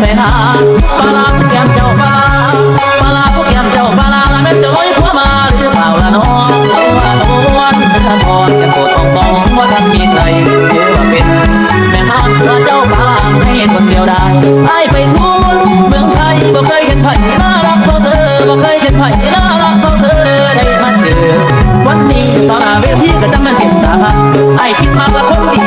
ไปหาปลาพวกแก้มเจ้าปลาปลาพวกแก้มเจ้าปลาละแม่นจะลอยผัวมาหรือเปล่าละน้องว่าละมวนเป็นทอนแก้มโตตองตองว่าท่านมีใครเชื่อว่าเป็นแม่นอนว่าเจ้าปลาให้คนเดียวได้ไอ้ไปทั่วเมืองไทยบ่เคยเห็นไผ่น่ารักเท่าเธอบ่เคยเห็นไผ่น่ารักเท่าเธอได้มาเจอวันนี้ตอนหน้าเวทีก็จะมันเห็นตาไอ้คิดมากละคนดี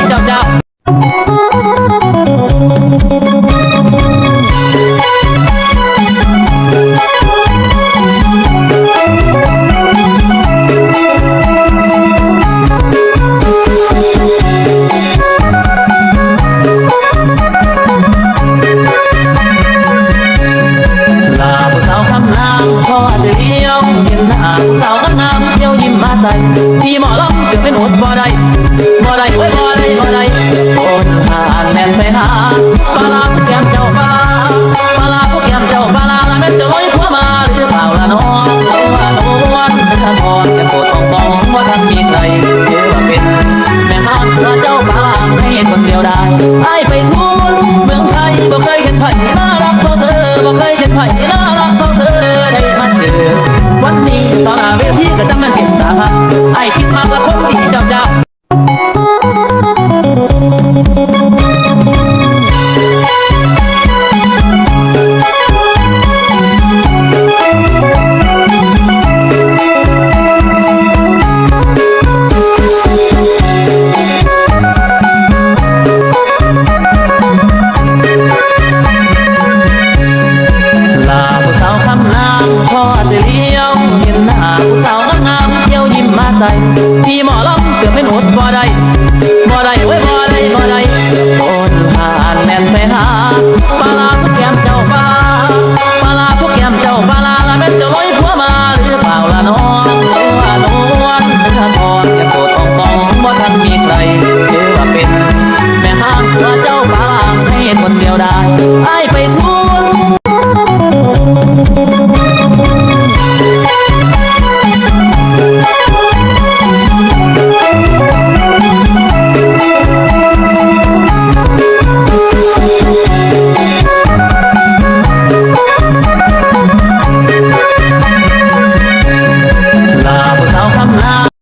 เดียวเห็นหน้างสาวคำนามเที่ยวยิ้มมาใจพี่หมอลำจึงเป็นหดบ่ได้บ่ได้โอ้ยบ่ได้บ่ได้โอนหานแน่นไปหาปลา 美好。